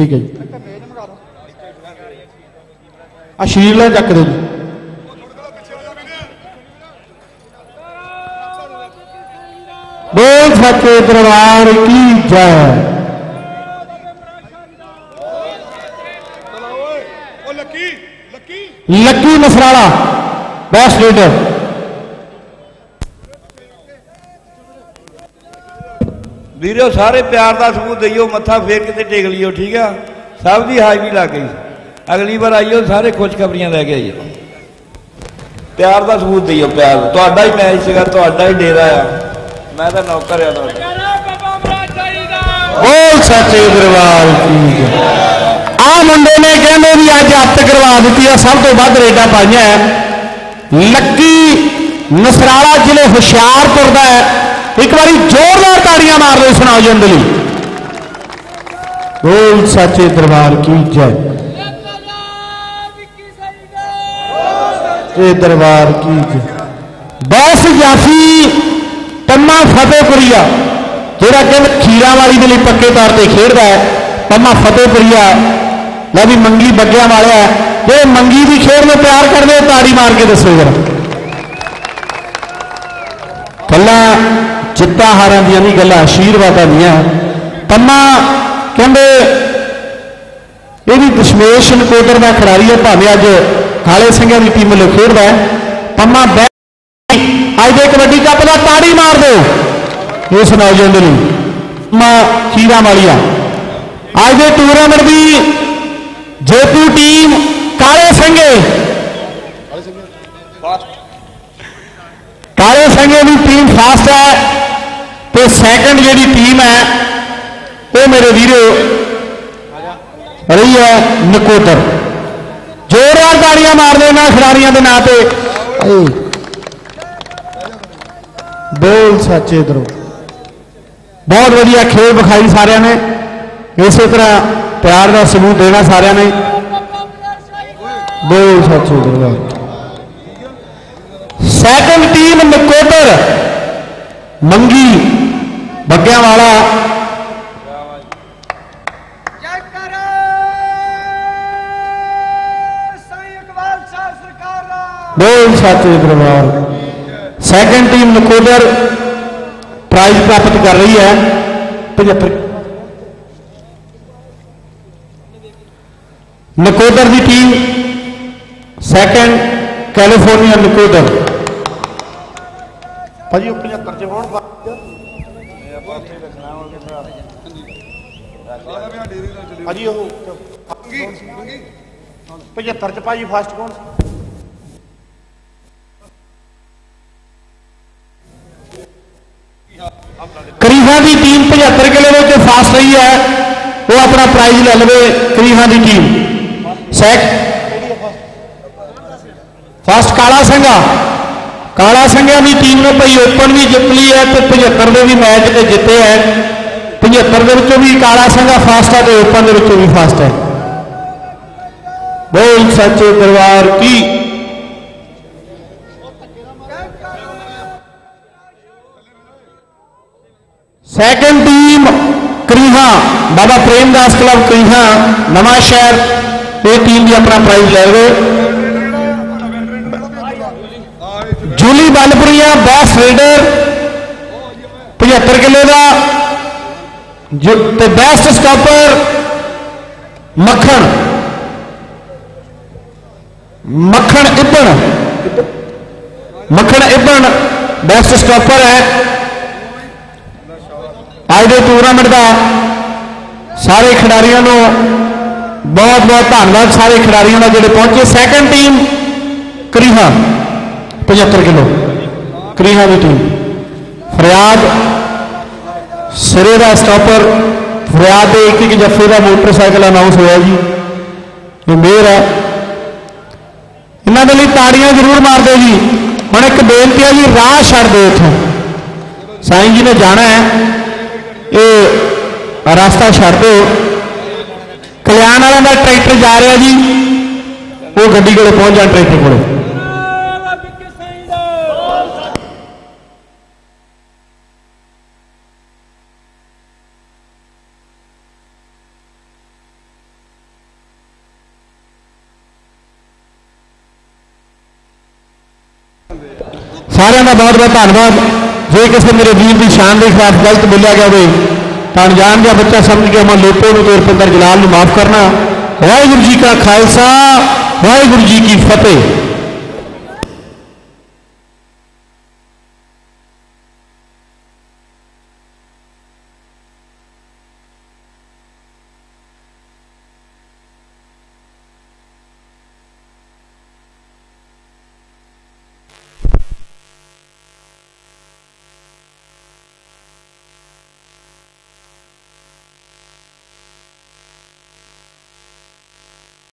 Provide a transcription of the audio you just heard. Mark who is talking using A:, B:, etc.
A: ٹھیک ہے جی۔ آ شریر چک دو جی۔ بول سچے دربار کی جائے۔ لکی مسرالا بیسٹ لیڈر
B: بیریو سارے پیار کا سبوت دئیو متعا فیو ٹھیک ہے سب کی حاج بھی لا کے اگلی بار آئیے سارے خوشخبری پیار کا سبوت دئیو پیارا میں
A: آدھے نے کہنے بھی اچھ کروا دیتی ہے سب تو وقت ریٹا پائیں لکی نسرالا چلے ہشیارپور ایک باری زوردار تاڑیاں مار دے سنا جی اندلی۔ بول سچے دربار کی جائے اے دربار کی جائے باس یافی تمہ فتح پریا جہاں کہ کھیرا والی دلی پکے طور پہ کھیڈتا ہے تمہ فتح پریا لابی منگی بگیا والا ہے۔ جی منگی بھی کھیل میں پیار کر دے تاڑی مار کے دسو ذرا۔ پلا جتہ ہارن گلیں آشرواد یہ بھی دشمش نکوٹر کھلاری ہے پہلے اب کالے کی پما اچھے کبڈی کپ کا پاڑی مار دو سنجو کی مالی اچھے ٹورنامنٹ بھی جے پو ٹیم کالے سنگے کالے سنگے کی ٹیم فاسٹ ہے ਤੇ ਸੈਕੰਡ ਜਿਹੜੀ ਟੀਮ ਹੈ, ਉਹ ਮੇਰੇ ਵੀਰੋ ਰਹੀ ਹੈ ਨਕੋਦਰ। ਜ਼ੋਰਦਾਰ ਤਾੜੀਆਂ ਮਾਰਦੇ ਇਹਨਾਂ ਖਿਡਾਰੀਆਂ ਦੇ ਨਾਂ ਤੇ। ਬੋਲ ਸੱਚੇ ਦਰੋ। ਬਹੁਤ ਵਧੀਆ ਖੇਡ ਵਿਖਾਈ ਸਾਰਿਆਂ ਨੇ। ਇਸੇ ਤਰ੍ਹਾਂ ਪਿਆਰ ਦਾ ਸਬੂਤ ਦੇਣਾ ਸਾਰਿਆਂ ਨੇ। ਬੋਲ ਸੱਚੇ ਦਰੋ। ਸੈਕੰਡ ਟੀਮ ਨਕੋਦਰ, ਮੰਗੀ। ਬੱਗਿਆਂ ਵਾਲਾ। ਬੋਲ ਸੱਚੇ ਦਰਬਾਰ ਸੈਕੰਡ ਟੀਮ ਨਕੋਦਰ ਪ੍ਰਾਈਜ਼ ਪ੍ਰਾਪਤ ਕਰ ਰਹੀ ਹੈ। 75 ਨਕੋਦਰ ਦੀ ਟੀਮ ਸੈਕੰਡ ਕੈਲੀਫੋਰਨੀਆ ਨਕੋਦਰ। ਭਾਜੀ ਉਹ 75 ਚ ਹੋਣ کریفجر کے لیے فاسٹ رہی ہے وہ اپنا پرائز لے لو کریفا ٹیم فاسٹ کالا سنگا کالا سنگیا بھی ٹیم نے پی اوپن بھی جتنی ہے تو پچھتر جیتے ہیں پچہتر بھی کالا سنگا فاسٹ ہے تو اوپن کے بھی فاسٹ ہے بول سچے دربار کی سیکنڈ ٹیم کری بابا پریم داس کلب کریحا نواں شہر یہ ٹیم بھی اپنا پرائز لے گئے گل پوری ہے باس ریڈر 75 کلو کا بیسٹ سٹاپر مکھن مکھن ابن مکھن ابن بیسٹ سٹاپر ہے آج دے ٹورنامنٹ کا سارے کھلاڑیوں بہت بہت دھنیہ سارے کھلاڑیوں کا جڑے پہنچے سیکنڈ ٹیم کریہ پچہتر کلو ਕਿਲੋ ਦੀ ਟੀਮ ਫਰਿਆਦ ਸਿਰੇ ਦਾ ਸਟਾਪਰ, ਫਰਿਆਦ ਦੇ ਇੱਕ ਇੱਕ ਜੱਫੇ ਦਾ ਮੋਟਰਸਾਈਕਲ ਅਨਾਉਂਸ ਹੋਇਆ ਜੀ। ਇਹ ਮੇਰ ਹੈ। ਇਹਨਾਂ ਦੇ ਲਈ ਤਾੜੀਆਂ ਜ਼ਰੂਰ ਮਾਰ ਦਿਓ ਜੀ। ਹੁਣ ਇੱਕ ਬੇਨਤੀ ਹੈ ਜੀ, ਰਾਹ ਛੱਡ ਦਿਓ ਇੱਥੋਂ। ਸਾਈਂ ਜੀ ਨੇ ਜਾਣਾ ਹੈ। ਇਹ ਰਸਤਾ ਛੱਡ ਦਿਓ। ਕਲਿਆਣ ਵਾਲਿਆਂ ਦਾ ਟਰੈਕਟਰ ਜਾ ਰਿਹਾ ਜੀ। ਉਹ ਗੱਡੀ ਕੋਲੇ ਪਹੁੰਚ ਜਾਣ ਟਰੈਕਟਰ ਕੋਲੇ। سارا کا بہت بہت دنواد جی کسی میرے ویر کی شان کے خلاف گلت بولیا گیا ہوئے تو انجام دیا بچہ سمجھ گیا ماں لیپوں تو پندرہ جلال میں معاف کرنا واحر جی کا خالسہ واحر جی کی فتح